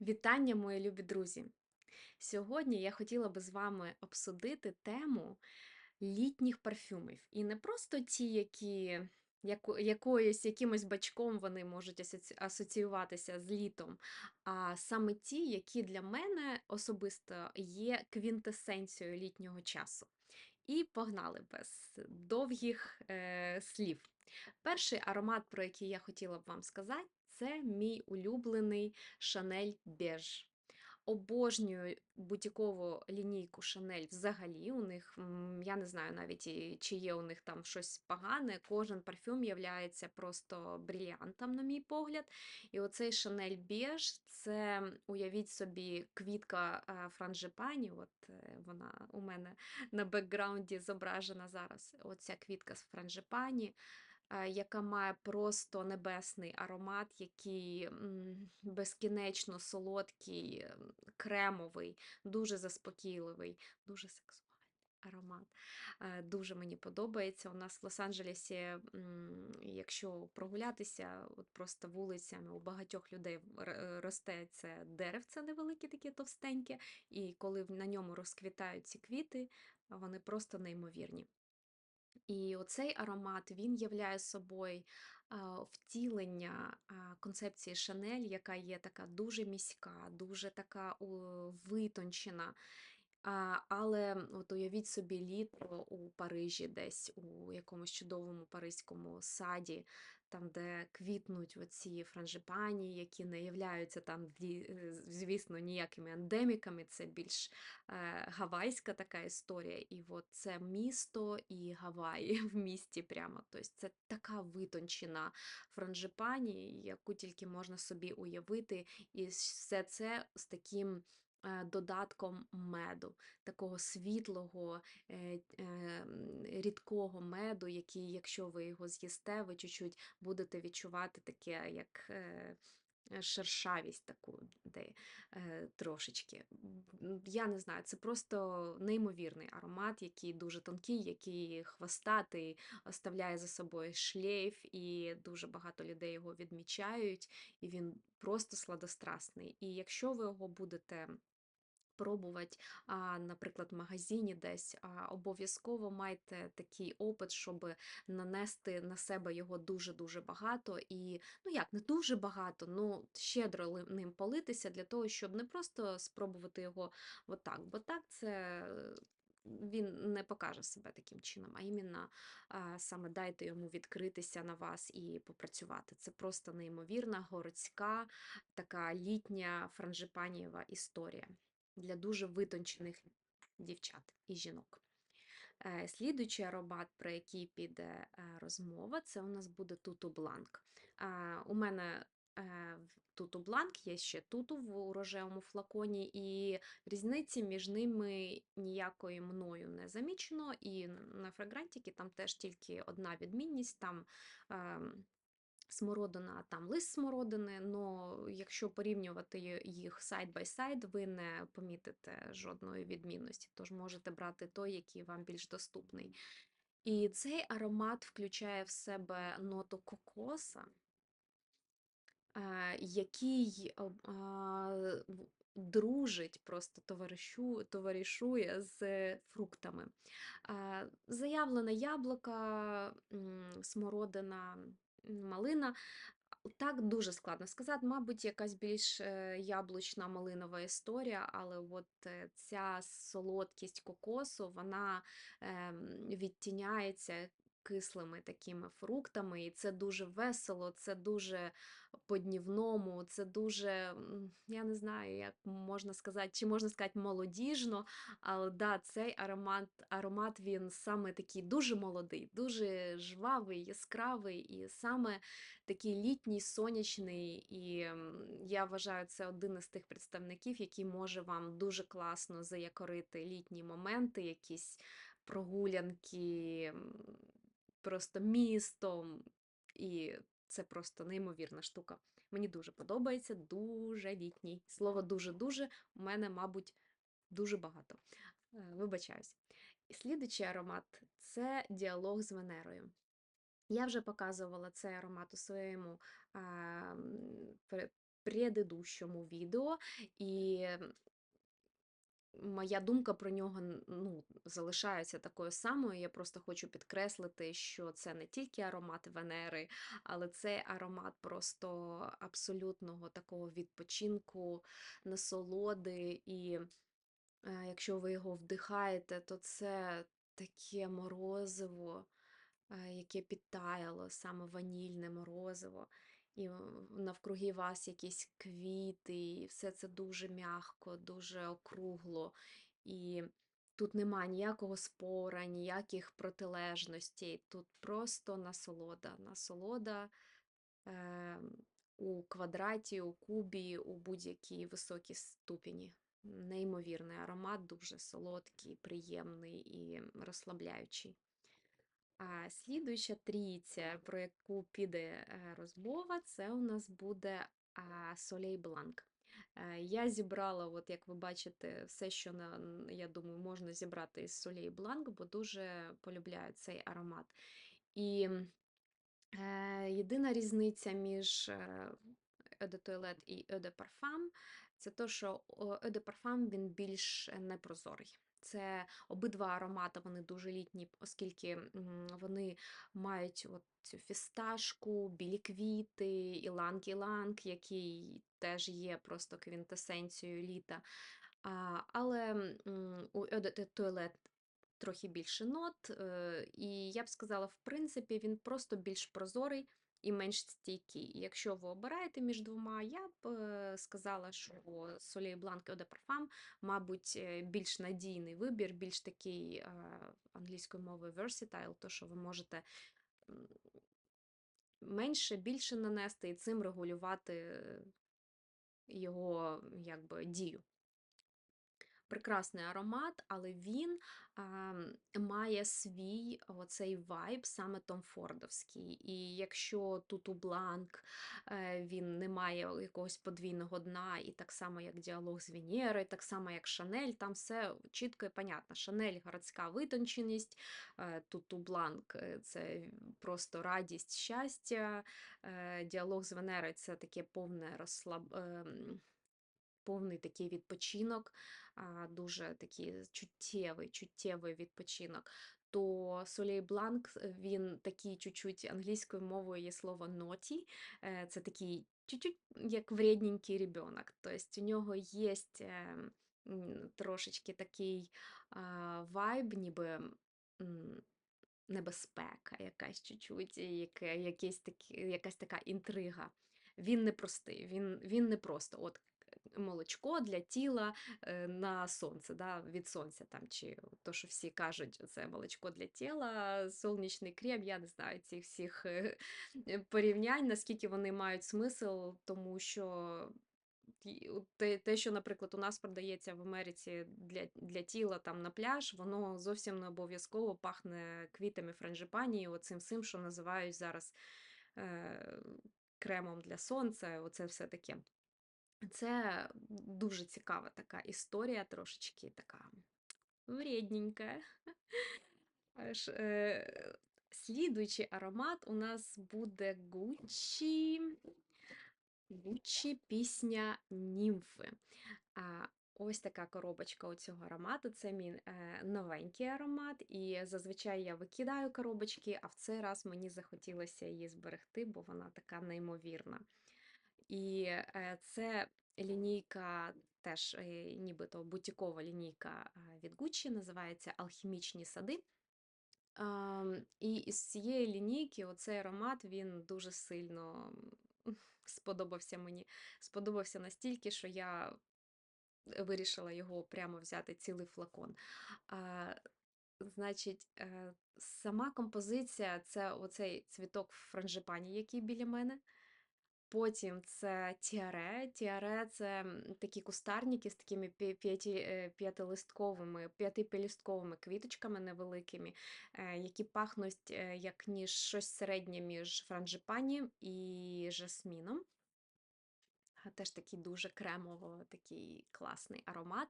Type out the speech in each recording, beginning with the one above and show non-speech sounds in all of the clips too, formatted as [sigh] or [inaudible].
Вітання, мої любі друзі! Сьогодні я хотіла би з вами обсудити тему літніх парфюмів. І не просто ті, які яко- якоюсь, якимось бачком вони можуть асоціюватися з літом, а саме ті, які для мене особисто є квінтесенцією літнього часу. І погнали без довгих е, слів. Перший аромат, про який я хотіла б вам сказати, це мій улюблений Chanel Beige. Обожнюю бутікову лінійку Chanel взагалі. У них, я не знаю навіть, чи є у них там щось погане. Кожен парфюм є просто бриліантом, на мій погляд. І оцей Chanel Beige, це, уявіть собі, квітка е, франжипані. От е, вона у мене на бекграунді зображена зараз. Оця квітка з франжипані яка має просто небесний аромат, який безкінечно солодкий, кремовий, дуже заспокійливий, дуже сексуальний аромат. Е, Дуже мені подобається. У нас в Лос-Анджелесі, якщо прогулятися, от просто вулицями у багатьох людей е, росте це деревце невелике, таке товстеньке, і коли на ньому розквітають ці квіти, вони просто неймовірні. І оцей аромат він являє собою втілення концепції Шанель, яка є така дуже міська, дуже така витончена. Але от уявіть собі літо у Парижі, десь у якомусь чудовому паризькому саді, там, де квітнуть оці франжипані, які не являються там, е, звісно, ніякими ендеміками, це більш е, гавайська така історія. І от це місто і Гаваї [laughs] в місті прямо. Тобто це така витончена франжипані, яку тільки можна собі уявити. І все це з таким. Е, Додатком меду, такого світлого, е, е, рідкого меду, який, якщо ви його з'їсте, ви чуть-чуть будете відчувати таке, як шершавість таку, де трошечки. Я не знаю, це просто неймовірний аромат, який дуже тонкий, який хвостатий, оставляє за собою шлейф, і дуже багато людей його відмічають, і він просто сладострасний. І якщо ви його будете пробувати, а, наприклад, в магазині десь, а, обов'язково майте такий опит, щоб нанести на себе його дуже-дуже багато. І, ну як, не дуже багато, ну щедро ним политися для того, щоб не просто спробувати його отак, бо так це. Він не покаже себе таким чином, а іменно саме дайте йому відкритися на вас і попрацювати. Це просто неймовірна, городська, така літня франжипанієва історія для дуже витончених дівчат і жінок. Е, Слідуючий аромат, про який піде е, розмова, це у нас буде Туту Бланк. Е, У мене Туту Бланк є ще Туту в рожевому флаконі, і різниці між ними ніякої мною не замічено. І на фрагрантіки там теж тільки одна відмінність. Там ем, смородина, там лист смородини, но якщо порівнювати їх сайд бай сайд, ви не помітите жодної відмінності, тож можете брати той, який вам більш доступний. І цей аромат включає в себе ноту кокоса, е, який дружить, просто товаришу, товаришує з фруктами. Е, Заявлено яблука, смородина, малина. Так дуже складно сказати. Мабуть, якась більш е, яблучна малинова історія, але от е, ця солодкість кокосу, вона ем, відтіняється кислими такими фруктами, і це дуже весело, це дуже по-днівному, це дуже, я не знаю, як можна сказати, чи можна сказати молодіжно, але да, цей аромат, аромат він саме такий дуже молодий, дуже жвавий, яскравий, і саме такий літній, сонячний, і я вважаю, це один із тих представників, який може вам дуже класно заякорити літні моменти, якісь прогулянки, просто містом. І це просто неймовірна штука. Мені дуже подобається, дуже літній. Слово дуже-дуже у мене, мабуть, дуже багато. Е, Вибачаюсь. І слідуючий аромат це діалог з Венерою. Я вже показувала цей аромат у своєму а, предыдущому відео, і моя думка про нього ну, залишається такою самою. Я просто хочу підкреслити, що це не тільки аромат Венери, але це аромат просто абсолютного такого відпочинку, насолоди. І е, якщо ви його вдихаєте, то це таке морозиво, е, яке підтаяло, саме ванільне морозиво. І навкруги вас якісь квіти, і все це дуже м'яко, дуже округло. І тут нема ніякого спора, ніяких протилежностей. Тут просто насолода. Насолода е, у квадраті, у кубі, у будь-якій високій ступені. Неймовірний аромат, дуже солодкий, приємний і розслабляючий. А слідуюча трійця, про яку піде розмова, це у нас буде Soleil Blanc. Е, Я зібрала, от як ви бачите, все, що на, я думаю, можна зібрати із Soleil Blanc, бо дуже полюбляю цей аромат. І Е, єдина різниця між е, de Toilette і de Parfum – це те, що de Parfum він більш е, непрозорий. Це обидва аромати, вони дуже літні, оскільки вони мають от цю фісташку, білі квіти, іланг-іланг, який теж є просто квінтесенцією літа. А, але у Eau de трохи більше нот, е, і я б сказала, в принципі, він просто більш прозорий і менш стійкий. Якщо ви обираєте між двома, я б е, сказала, що Soleil Blanc Eau de Parfum, мабуть, е, більш надійний вибір, більш такий англійською мовою versatile, то що ви можете менше, більше нанести і цим регулювати е, його якби дію. Прекрасний аромат, але він а, має свій оцей вайб, саме Том Фордовський. І якщо тут у Бланк е, він не має якогось подвійного дна, і так само, як діалог з Венерою, так само, як Шанель, там все чітко і понятно. Шанель городська витонченість, е, тут у Бланк е, це просто радість, щастя, діалог з Венерою це таке повне розслаб. Ем, Повний такий відпочинок, дуже такий чуттєвий, чуттєвий відпочинок. То Blanc, е, він такий чуть-чуть англійською мовою є слово naughty, е, це такий чуть-чуть як вредненький ребенок. Тобто у нього є трошечки такий вайб, ніби небезпека якась чуть-чуть, якась така інтрига. Він не простий, він, він не от молочко для тіла е, на сонце, да, від сонця там, чи то, що всі кажуть, це молочко для тіла, сонячний крем, я не знаю цих всіх е, е, порівнянь, наскільки вони мають смисл, тому що те, те, що, наприклад, у нас продається в Америці для, для тіла там на пляж, воно зовсім не обов'язково пахне квітами франжипанії, оцим всім, що називають зараз е, кремом для сонця, оце все таке. Це дуже цікава така історія, трошечки така вредненька. Аж, е, Слідуючий аромат у нас буде Gucci. Gucci пісня Німфи. Ось така коробочка у цього аромату. Це мій е, новенький аромат, і зазвичай я викидаю коробочки, а в цей раз мені захотілося її зберегти, бо вона така неймовірна. І е, це лінійка, теж е, нібито бутікова лінійка від Gucci, називається Алхімічні сади. І із цієї лінійки оцей аромат він дуже сильно сподобався мені. Сподобався настільки, що я вирішила його прямо взяти цілий флакон. Значить, е, сама композиція це оцей цвіток франжипані, який біля мене. Потім це тіаре. Тіаре це такі кустарники з такими е, п'ятилистковими, п'ятипелюстковими квіточками невеликими, е, які пахнуть е, як ніж щось середнє між франжипані і жасміном. Теж такий дуже кремово, такий класний аромат.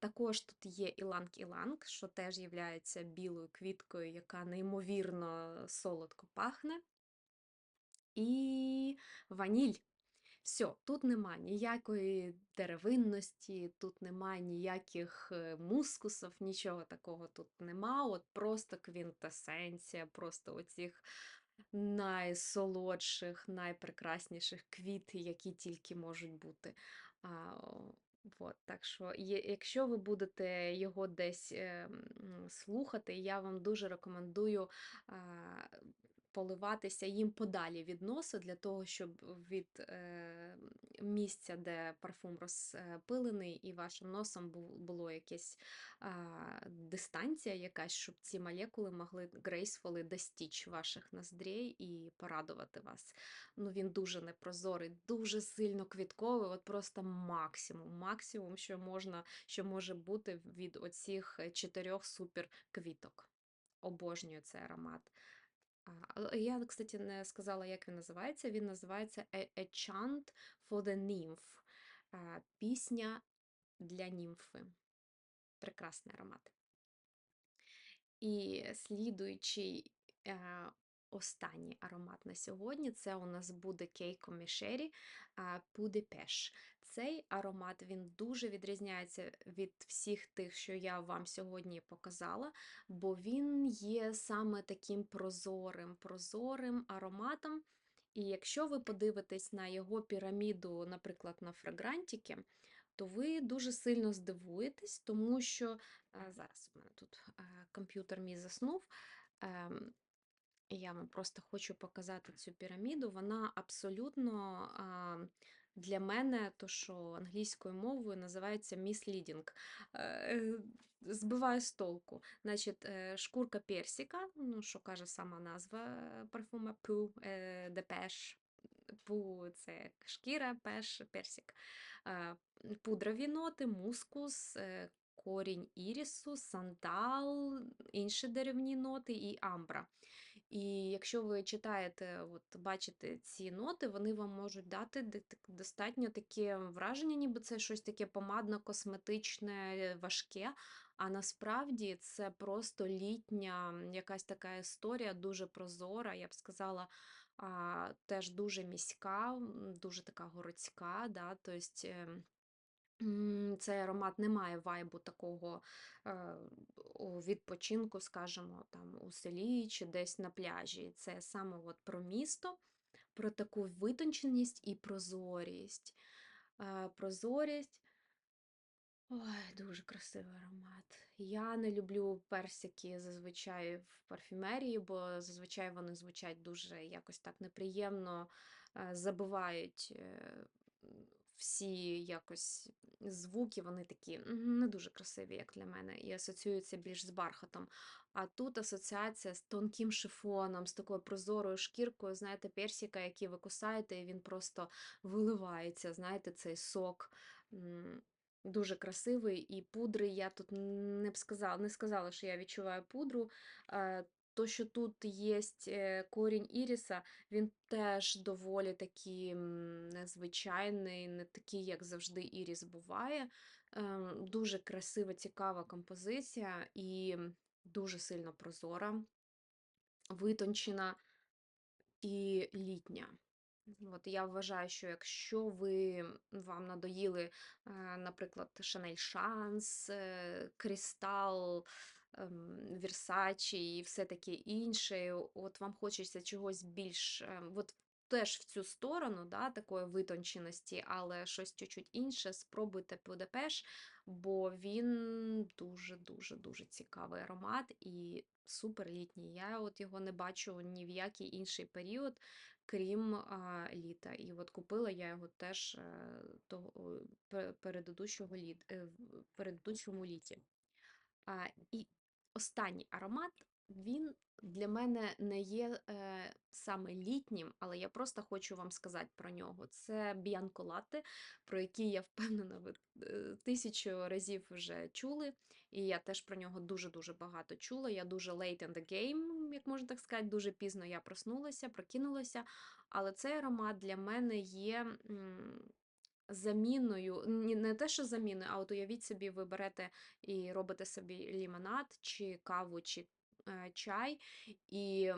Також тут є іланг-іланг, що теж є білою квіткою, яка неймовірно солодко пахне. І ваніль. Все, тут нема ніякої деревинності, тут нема ніяких е, мускусів, нічого такого тут нема. От просто квінтесенція, просто оцих найсолодших, найпрекрасніших квіт, які тільки можуть бути. А, о, вот, так що, якщо ви будете його десь е, слухати, я вам дуже рекомендую а, поливатися їм подалі від носу, для того, щоб від е, місця, де парфум розпилений, і вашим носом було якесь а, дистанція якась, щоб ці молекули могли gracefully достичь ваших ноздрей і порадувати вас. Ну, він дуже непрозорий, дуже сильно квітковий, от просто максимум, максимум, що можна, що може бути від оцих е, чотирьох супер квіток. Обожнюю цей аромат. А, я, кстати, не сказала, як він називається. Він називається A, A Chant for the Nymph. Пісня для німфи. Прекрасний аромат. І слідуючий е, останній аромат на сьогодні це у нас буде Кейко Мішері Пудепеш. Цей аромат він дуже відрізняється від всіх тих, що я вам сьогодні показала, бо він є саме таким прозорим, прозорим ароматом. І якщо ви подивитесь на його піраміду, наприклад, на фрагрантіки, то ви дуже сильно здивуєтесь, тому що е, зараз у мене тут е, комп'ютер мій заснув. ем, Я вам просто хочу показати цю піраміду. Вона абсолютно а, для мене, то що англійською мовою називається misleading. Е, Збиває з толку. Значить, е, шкурка персика, ну, що каже сама назва е, парфума е, Депеш. Пу це шкіра, пеш, персик. Е, Пудрові ноти, мускус, е, корінь ірісу, сандал, інші деревні ноти і амбра. І якщо ви читаєте, от бачите ці ноти, вони вам можуть дати достатньо таке враження, ніби це щось таке помадно-косметичне, важке. А насправді це просто літня якась така історія, дуже прозора, я б сказала, теж дуже міська, дуже така городська. Да? Тобто, Цей аромат не має вайбу такого е, відпочинку, скажімо, там у селі чи десь на пляжі. Це саме от про місто, про таку витонченість і прозорість. Е, Прозорість. Ой, дуже красивий аромат. Я не люблю персики зазвичай в парфюмерії, бо зазвичай вони звучать дуже якось так неприємно, е, забивають всі якось звуки, вони такі не дуже красиві, як для мене, і асоціюються більш з бархатом. А тут асоціація з тонким шифоном, з такою прозорою шкіркою, знаєте, персика, який ви кусаєте, і він просто виливається, знаєте, цей сок. Дуже красивий, і пудри я тут не б сказала, не сказала, що я відчуваю пудру. Е, То, що тут є корінь іріса, він теж доволі такий незвичайний, не такий, як завжди, іріс буває. Ем, Дуже красива, цікава композиція і дуже сильно прозора, витончена і літня. От я вважаю, що якщо ви вам надоїли, е, наприклад, Шанель Шанс, Крістал, Вірсачі і все таке інше, от вам хочеться чогось більш, е, от теж в цю сторону, да, такої витонченості, але щось чуть-чуть інше, спробуйте Будапеш, бо він дуже-дуже дуже цікавий аромат і супер літній. Я от його не бачу ні в який інший період крім а, літа. І от купила я його теж е, того, пе- літ, е, літі. А, і останній аромат, він для мене не є е, саме літнім, але я просто хочу вам сказати про нього. Це Latte, про який я впевнена, ви е, тисячу разів вже чули. І я теж про нього дуже-дуже багато чула. Я дуже late in the game, як можна так сказати, дуже пізно я проснулася, прокинулася. Але цей аромат для мене є. м, Заміною, не те, що заміною, а от уявіть собі, ви берете і робите собі лімонад, чи каву, чи е, чай, і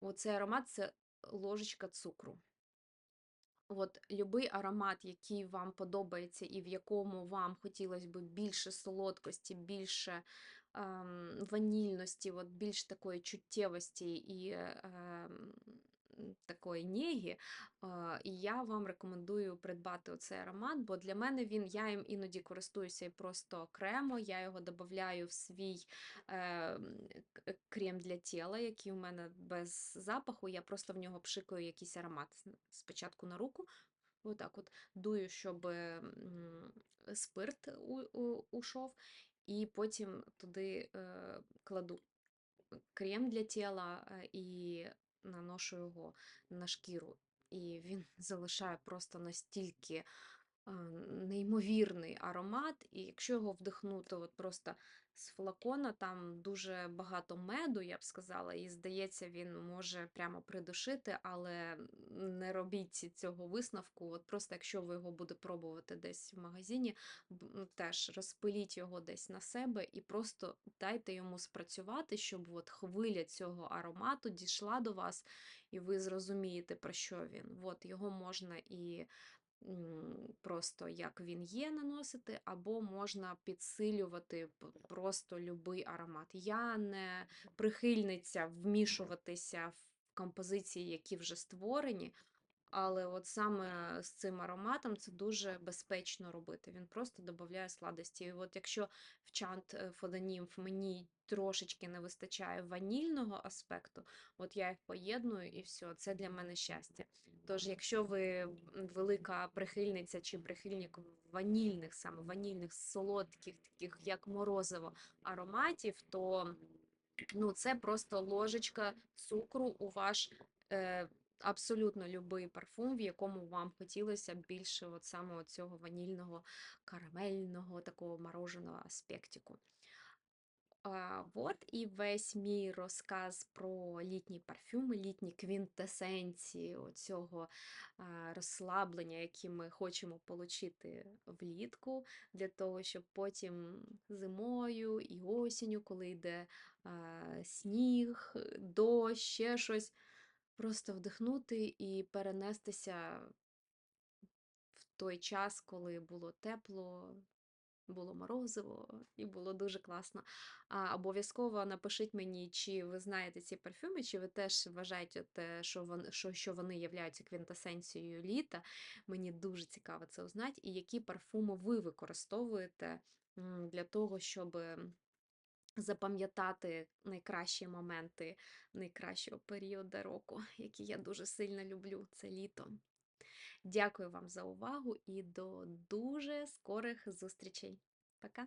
оцей аромат це ложечка цукру. От любий аромат, який вам подобається і в якому вам хотілося б більше солодкості, більше ем, ванільності, от більш такої чуттєвості і ем, такої нєги, е, і я вам рекомендую придбати оцей аромат, бо для мене він, я їм іноді користуюся і просто окремо, я його додаю в свій е, крем для тіла, який у мене без запаху, я просто в нього пшикаю якийсь аромат спочатку на руку, отак от дую, щоб спирт ушов, і потім туди е, кладу крем для тіла е, і наношу його на шкіру. І він [laughs] залишає просто настільки неймовірний аромат, і якщо його вдихнути от просто з флакона, там дуже багато меду, я б сказала, і здається, він може прямо придушити, але не робіть цього висновку. От просто якщо ви його будете пробувати десь в магазині, теж розпиліть його десь на себе і просто дайте йому спрацювати, щоб от хвиля цього аромату дійшла до вас, і ви зрозумієте, про що він. От його можна і просто як він є наносити, або можна підсилювати просто любий аромат. Я не прихильниця вмішуватися в композиції, які вже створені. Але от саме з цим ароматом це дуже безпечно робити. Він просто додає сладості. І от якщо в чант е, фодонімф мені трошечки не вистачає ванільного аспекту, от я їх поєдную і все, це для мене щастя. Тож, якщо ви велика прихильниця чи прихильник ванільних, саме ванільних, солодких, таких як морозиво ароматів, то ну, це просто ложечка цукру у ваш е, абсолютно любий парфум, в якому вам хотілося б більше от саме цього ванільного, карамельного, такого мороженого аспектику. А, вот і весь мій розказ про літні парфюми, літні квінтесенції оцього а, розслаблення, яке ми хочемо отримати влітку, для того, щоб потім зимою і осінню, коли йде сніг, дощ, ще щось, просто вдихнути і перенестися в той час, коли було тепло, було морозиво і було дуже класно. А, обов'язково напишіть мені, чи ви знаєте ці парфюми, чи ви теж вважаєте, те, що, вон, що, що вони являються квінтесенцією літа. Мені дуже цікаво це узнати, і які парфуми ви використовуєте для того, щоб запам'ятати найкращі моменти найкращого періоду року, який я дуже сильно люблю, це літо. Дякую вам за увагу і до дуже скорих зустрічей. Пока!